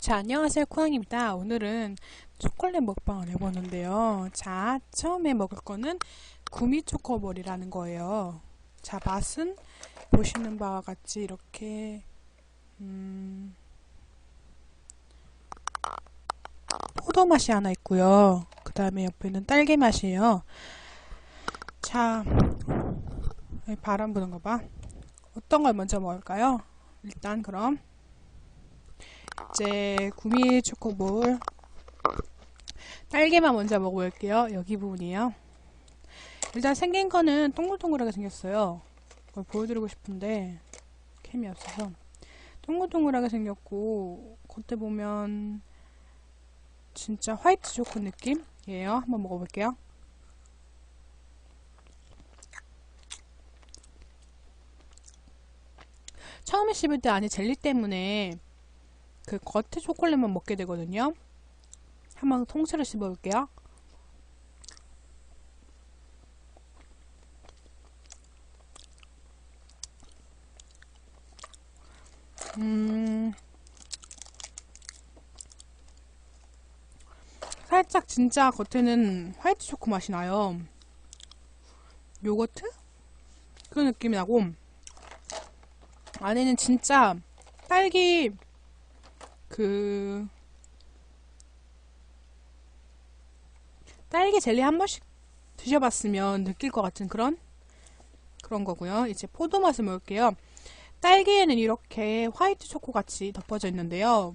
자, 안녕하세요. 쿠앙입니다. 오늘은 초콜릿 먹방을 해보는데요. 자, 처음에 먹을 거는 구미 초코볼이라는 거예요. 자, 맛은 보시는 바와 같이 이렇게, 음, 포도 맛이 하나 있고요. 그 다음에 옆에는 딸기 맛이에요. 자, 바람 부는 거 봐. 어떤 걸 먼저 먹을까요? 일단 그럼 이제 구미 초코볼 딸기만 먼저 먹어볼게요. 여기 부분이에요. 일단 생긴 거는 동글동글하게 생겼어요. 그걸 보여드리고 싶은데 캠이 없어서 동글동글하게 생겼고 겉에 보면 진짜 화이트 초코 느낌이에요. 한번 먹어볼게요. 처음에 씹을 때 안에 젤리 때문에 그 겉에 초콜릿만 먹게 되거든요. 한번 통째로 씹어볼게요. 음, 살짝 진짜 겉에는 화이트 초코 맛이 나요. 요거트? 그 느낌이 나고, 안에는 진짜 딸기 그 딸기 젤리 한 번씩 드셔봤으면 느낄 것 같은 그런 그런 거고요. 이제 포도 맛을 먹을게요. 딸기에는 이렇게 화이트 초코 같이 덮어져 있는데요.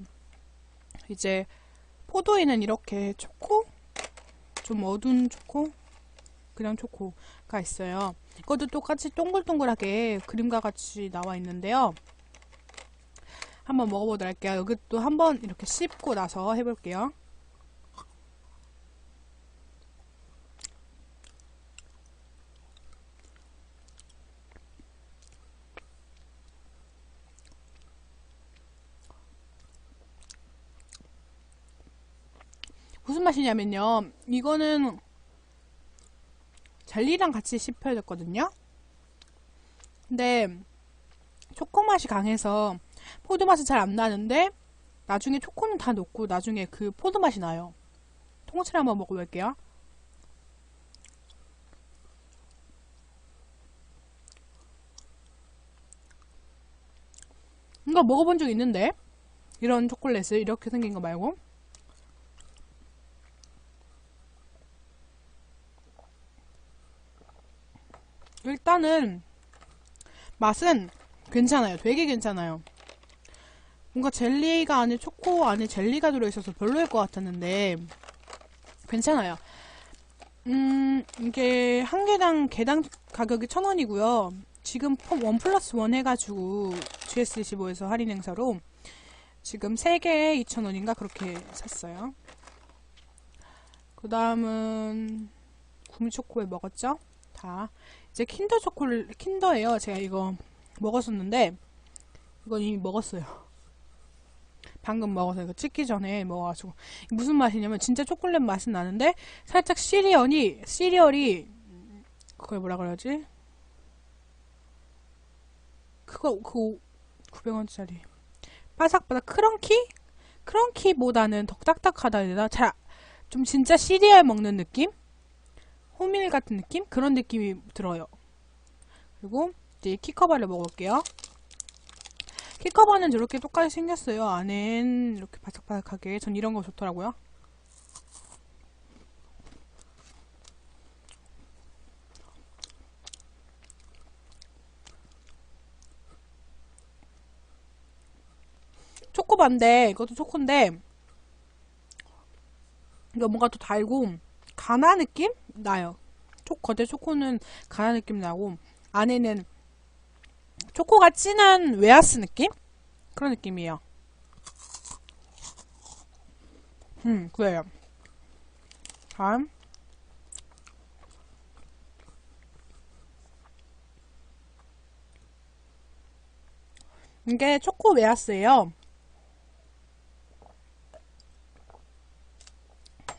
이제 포도에는 이렇게 초코 좀 어두운 초코 그냥 초코가 있어요. 이것도 똑같이 동글동글하게 그림과 같이 나와 있는데요. 한번 먹어보도록 할게요. 이것도 한번 이렇게 씹고 나서 해볼게요. 무슨 맛이냐면요. 이거는 젤리랑 같이 씹혀야 됐거든요. 근데 초코 맛이 강해서 포도 맛은 잘안 나는데 나중에 초코는 다 녹고 나중에 그 포도 맛이 나요. 통째로 한번 먹어볼게요. 이거 먹어본 적 있는데 이런 초콜릿을 이렇게 생긴 거 말고 일단은 맛은 괜찮아요. 되게 괜찮아요. 뭔가 젤리가 안에 초코 안에 젤리가 들어있어서 별로일 것 같았는데 괜찮아요. 음 이게 한 개당 개당 가격이 천 원이고요. 지금 원 플러스 원 해가지고 GS25에서 할인 행사로 지금 3개에 2,000원인가 그렇게 샀어요. 그 다음은 구미초코에 먹었죠? 다 이제 킨더 초콜릿 킨더예요. 제가 이거 먹었었는데 이건 이미 먹었어요. 방금 먹어서 이거 찍기 전에 먹어가지고 무슨 맛이냐면 진짜 초콜릿 맛은 나는데 살짝 시리얼이 시리얼이 그걸 뭐라 그러지? 그거 그 900원짜리 바삭바삭 크런키? 크런키보다는 더 딱딱하다 해야 되나? 잘 좀 진짜 시리얼 먹는 느낌? 호밀 같은 느낌? 그런 느낌이 들어요. 그리고 이제 키커바를 먹을게요. 키커바는 저렇게 똑같이 생겼어요. 안엔 이렇게 바삭바삭하게. 전 이런 거 좋더라고요. 초코바인데 이것도 초코인데 이거 뭔가 또 달고 가나 느낌 나요. 초, 겉에 초코는 가나 느낌 나고 안에는 초코가 진한 웨하스 느낌? 그런 느낌이에요. 음, 그래요. 다음. 이게 초코 웨하스예요.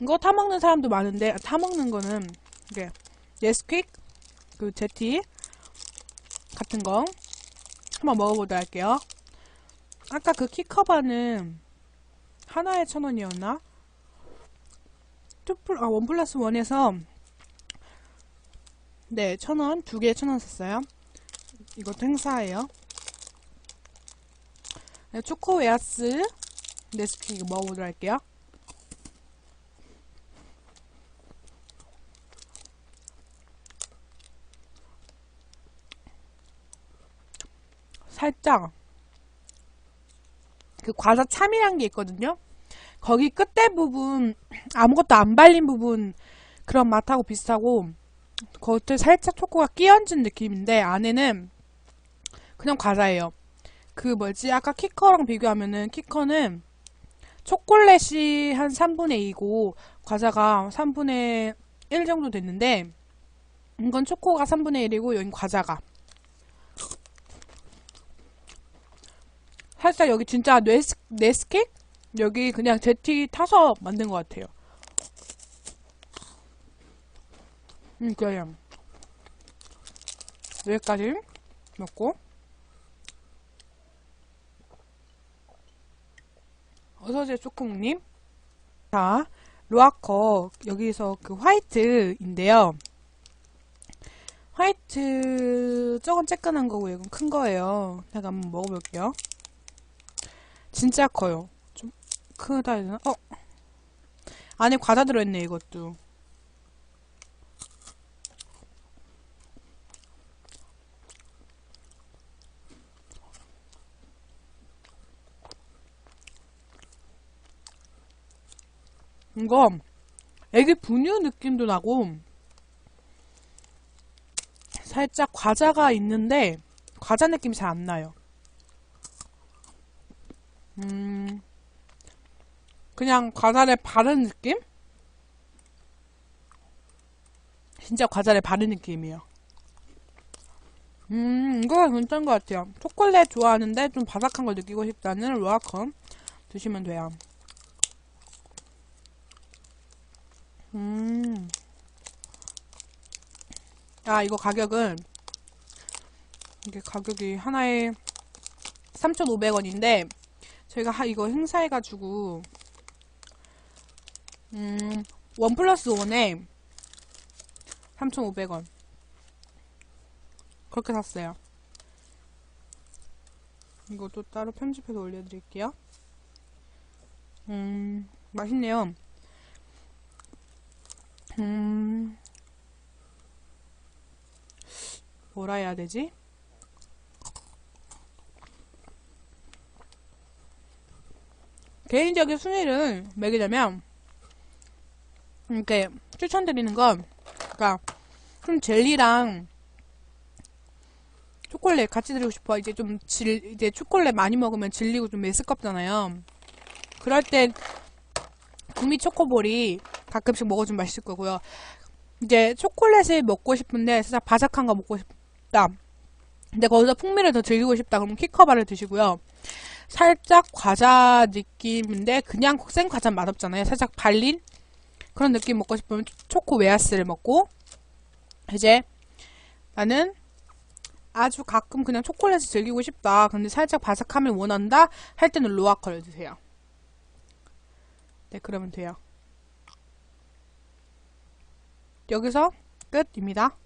이거 타먹는 사람도 많은데 타먹는 거는 이게 예스퀵 그 제티 같은 거 한번 먹어보도록 할게요. 아까 그 키커바는 하나에 천 원이었나? 투플, 아, 원 플러스 원에서 네, 천 원, 두 개에 천 원 샀어요. 이것도 행사예요. 네, 초코웨아스 이거 먹어보도록 할게요. 살짝 그 과자 참이란 게 있거든요. 거기 끝에 부분 아무것도 안 발린 부분 그런 맛하고 비슷하고 겉에 살짝 초코가 끼얹은 느낌인데 안에는 그냥 과자예요. 그 뭐지 아까 키커랑 비교하면은 키커는 초콜릿이 한 3분의 2고 과자가 3분의 1 정도 됐는데 이건 초코가 3분의 1이고 여긴 과자가 살짝 여기 진짜 네스, 네스킥? 여기 그냥 제티 타서 만든 것 같아요. 음, 그냥 여기까지 먹고. 어서오세요 초콩님. 자 로아커 여기서 그 화이트인데요. 화이트 저건 쬐끈한 거고 이건 큰 거예요. 제가 한번 먹어볼게요 진짜 커요 좀 크다 해야 되나? 어 안에 과자 들어있네 이것도 이거 애기 분유 느낌도 나고 살짝 과자가 있는데 과자 느낌이 잘 안 나요. 음 그냥 과자를 바른 느낌? 진짜 과자를 바른 느낌이에요. 음 이거 괜찮은 것 같아요. 초콜릿 좋아하는데 좀 바삭한 걸 느끼고 싶다는 로아컴 드시면 돼요. 음. 아, 이거 가격은, 이게 가격이 하나에 3,500원인데, 하, 이거 행사해가지고, 음, 원 플러스 원에 3,500원. 그렇게 샀어요. 이것도 따로 편집해서 올려드릴게요. 음, 맛있네요. 음, 뭐라 해야 되지? 개인적인 순위를 매기자면, 이렇게 추천드리는 건, 그니까, 좀 젤리랑 초콜릿 같이 드리고 싶어. 이제 좀 질, 이제 초콜릿 많이 먹으면 질리고 좀 메스껍잖아요. 그럴 땐 구미 초코볼이 가끔씩 먹어주면 맛있을 거고요. 이제 초콜릿을 먹고 싶은데 살짝 바삭한 거 먹고 싶다. 근데 거기서 풍미를 더 즐기고 싶다. 그러면 키커바를 드시고요. 살짝 과자 느낌인데 그냥 생 과자 맛없잖아요. 살짝 발린 그런 느낌 먹고 싶으면 초코 웨하스를 먹고 이제 나는 아주 가끔 그냥 초콜릿을 즐기고 싶다. 근데 살짝 바삭함을 원한다. 할 때는 로아컬을 드세요. 네, 그러면 돼요. 여기서 끝입니다.